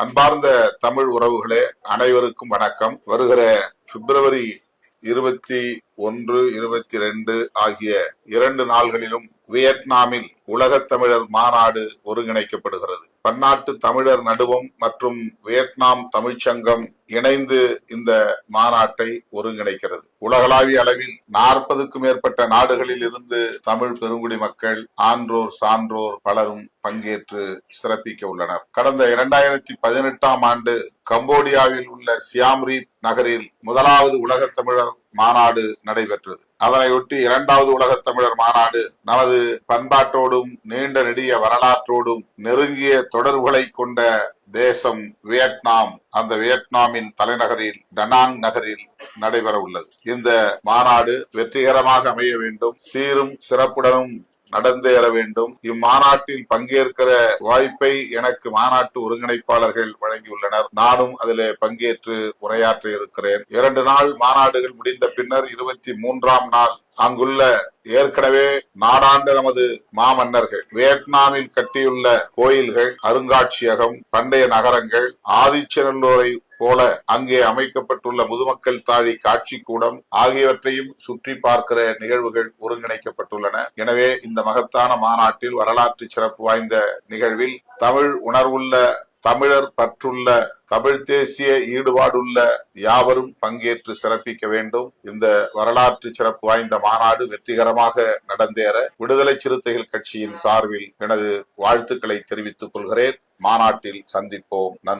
அன்பார்ந்த தமிழ் உறவுகளே அனைவருக்கும் வணக்கம். வருகிற பிப்ரவரி இருபத்தி ஒன்று இருபத்தி ரெண்டு ஆகிய இரண்டு நாள்களிலும் வியட்நாமில் உலகத் தமிழர் மாநாடு ஒருங்கிணைக்கப்படுகிறது. பன்னாட்டு தமிழர் நடுவம் மற்றும் வியட்நாம் தமிழ்ச்சங்கம் இணைந்து இந்த மாநாட்டை ஒருங்கிணைக்கிறது. உலகளாவிய அளவில் நாற்பதுக்கும் மேற்பட்ட நாடுகளில் இருந்து தமிழ் பெருங்குடி மக்கள் ஆன்றோர் சான்றோர் பலரும் பங்கேற்று சிறப்பிக்க உள்ளனர். கடந்த இரண்டாயிரத்தி பதினெட்டாம் ஆண்டு கம்போடியாவில் உள்ள சியாம்ரீப் நகரில் முதலாவது உலகத் தமிழர் மாநாடு நடைபெற்றது. அதனையொட்டி இரண்டாவது உலகத் தமிழர் மாநாடு நமது பண்பாட்டோடும் நீண்ட நெடிய வரலாற்றோடும் நெருங்கிய தொடர்புகளை கொண்ட தேசம் வியட்நாம். அந்த வியட்நாமின் தலைநகரில் டனாங் நகரில் நடைபெற உள்ளது இந்த மாநாடு வெற்றிகரமாக அமைய வேண்டும். சீரும் சிறப்புடனும் நடந்தேற வேண்டும். இம்மாநாட்டில் பங்கேற்கிற வாய்ப்பை எனக்கு மாநாட்டு ஒருங்கிணைப்பாளர்கள் வழங்கியுள்ளனர். நானும் அதிலே பங்கேற்று உரையாற்ற இருக்கிறேன். இரண்டு நாள் மாநாடுகள் முடிந்த பின்னர் இருபத்தி மூன்றாம் நாள் அங்குள்ள ஏற்கனவே நாடாண்ட நமது மாமன்னர்கள் வியட்நாமில் கட்டியுள்ள கோயில்கள் அருங்காட்சியகம் பண்டைய நகரங்கள் ஆதிச்சநல்லூரை போல அங்கே அமைக்கப்பட்டுள்ள முதுமக்கள் தாழி காட்சி கூடம் ஆகியவற்றையும் சுற்றி பார்க்கிற நிகழ்வுகள் ஒருங்கிணைக்கப்பட்டுள்ளன. எனவே இந்த மகத்தான மாநாட்டில் வரலாற்று சிறப்பு வாய்ந்த நிகழ்வில் தமிழ் உணர்வுள்ள தமிழர் பற்றுள்ள தமிழ் தேசிய ஈடுபாடுள்ள யாவரும் பங்கேற்று சிறப்பிக்க வேண்டும். இந்த வரலாற்று சிறப்பு வாய்ந்த மாநாடு வெற்றிகரமாக நடந்தேற விடுதலை சிறுத்தைகள் கட்சியின் சார்பில் எனது வாழ்த்துக்களை தெரிவித்துக் கொள்கிறேன். மாநாட்டில் சந்திப்போம். நன்றி.